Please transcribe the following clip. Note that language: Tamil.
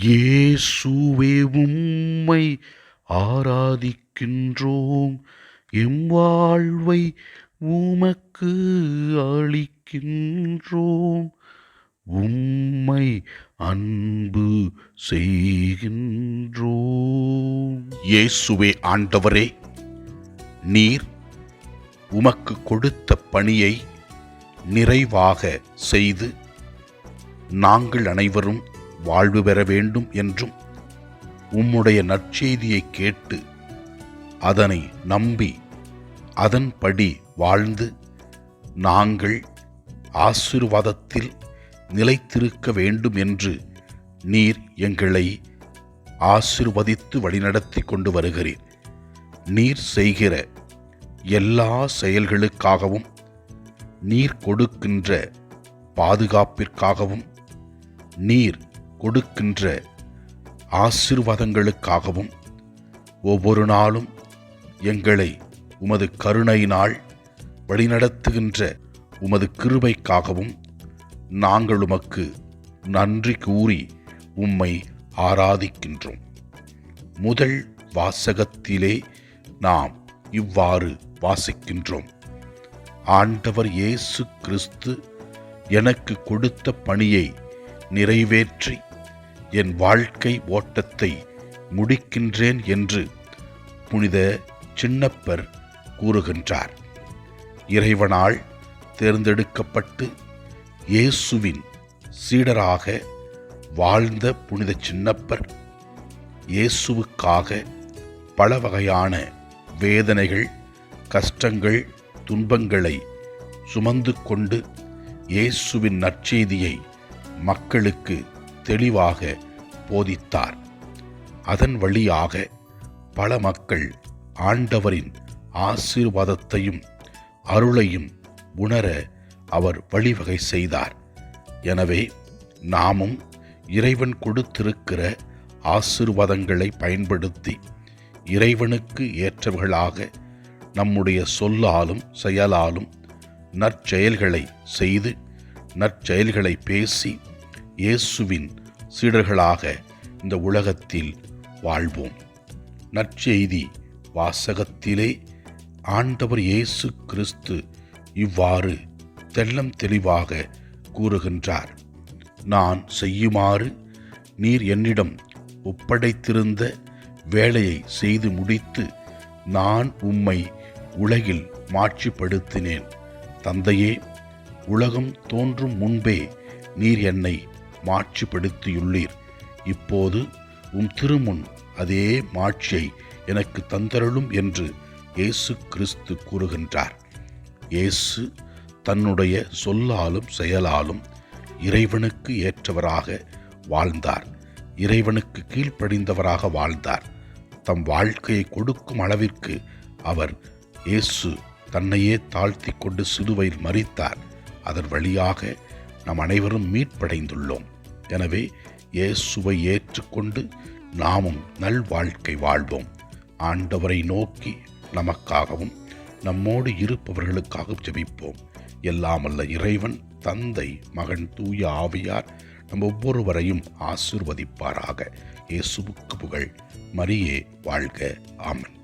இயேசுவே உம்மை ஆராதிக்கின்றோம். எம் வாழ்வை உமக்கு அளிக்கின்றோம். உம்மை அன்பு செய்கின்றோம். இயேசுவே ஆண்டவரே நீர் உமக்கு கொடுத்த பணியை நிறைவாக செய்து நாங்கள் அனைவரும் வாழ்வு பெற வேண்டும் என்றும் உம்முடைய நற்செய்தியை கேட்டு அதனை நம்பி அதன்படி வாழ்ந்து நாங்கள் ஆசீர்வாதத்தில் நிலைத்திருக்க வேண்டும் என்று நீர் எங்களை ஆசிர்வதித்து வழிநடத்தி கொண்டு வருகிறீர். நீர் செய்கிற எல்லா செயல்களுக்காகவும் நீர் கொடுக்கின்ற பாதுகாப்பிற்காகவும் நீர் கொடுக்கின்ற ஆசிர்வாதங்களுக்காகவும் ஒவ்வொரு நாளும் எங்களை உமது கருணையினால் வழிநடத்துகின்ற உமது கிருபைக்காகவும் நாங்கள் உமக்கு நன்றி கூறி உம்மை ஆராதிக்கின்றோம். முதல் வாசகத்திலே நாம் இவ்வாறு வாசிக்கின்றோம். ஆண்டவர் இயேசு கிறிஸ்து எனக்கு கொடுத்த பணியை நிறைவேற்றி என் வாழ்க்கை ஓட்டத்தை முடிக்கின்றேன் என்று புனித சின்னப்பர் கூறுகின்றார். இறைவனால் தேர்ந்தெடுக்கப்பட்டு இயேசுவின் சீடராக வாழ்ந்த புனித சின்னப்பர் இயேசுவுக்காக பல வகையான வேதனைகள் கஷ்டங்கள் துன்பங்களை சுமந்து கொண்டு இயேசுவின் நற்செய்தியை மக்களுக்கு தெளிவாக போதித்தார். அதன் வழியாக பல மக்கள் ஆண்டவரின் ஆசீர்வாதத்தையும் அருளையும் உணர அவர் வழிவகை செய்தார். எனவே நாமும் இறைவன் கொடுத்திருக்கிற ஆசீர்வாதங்களை பயன்படுத்தி இறைவனுக்கு ஏற்றவர்களாக நம்முடைய சொல்லாலும் செயலாலும் நற்செயல்களை செய்து நற்செயல்களை பேசி இயேசுவின் சீடர்களாக இந்த உலகத்தில் வாழ்வோம். நற்செய்தி வாசகத்திலே ஆண்டவர் இயேசு கிறிஸ்து இவ்வாறு தெல்லம் தெளிவாக கூறுகின்றார். நான் செய்யுமாறு நீர் என்னிடம் ஒப்படைத்திருந்த வேலையை செய்து முடித்து நான் உம்மை உலகில் மாட்சிப்படுத்தினேன். தந்தையே உலகம் தோன்றும் முன்பே நீர் என்னை மாட்சிப்படுத்தியுள்ளீர். இப்போது உம் திருமுன் அதே மாட்சியை எனக்கு தந்தருளும் என்று இயேசு கிறிஸ்து கூறுகின்றார். இயேசு தன்னுடைய சொல்லாலும் செயலாலும் இறைவனுக்கு ஏற்றவராக வாழ்ந்தார். இறைவனுக்கு கீழ்ப்படிந்தவராக வாழ்ந்தார். தம் வாழ்க்கையை கொடுக்கும் அளவிற்கு அவர் இயேசு தன்னையே தாழ்த்தி கொண்டு சிலுவையில் மறித்தார் அதன் வழியாக நாம் அனைவரும் மீட்படைந்துள்ளோம். எனவே இயேசுவை ஏற்றுக்கொண்டு நாமும் நல் வாழ்க்கை வாழ்வோம். ஆண்டவரை நோக்கி நமக்காகவும் நம்மோடு இருப்பவர்களுக்காகவும் ஜெபிப்போம். எல்லாம் அல்ல இறைவன் தந்தை மகன் தூய ஆவியார் நம் ஒவ்வொருவரையும் ஆசிர்வதிப்பாராக. இயேசுவுக்கு புகழ். மரியே வாழ்க. ஆமன்.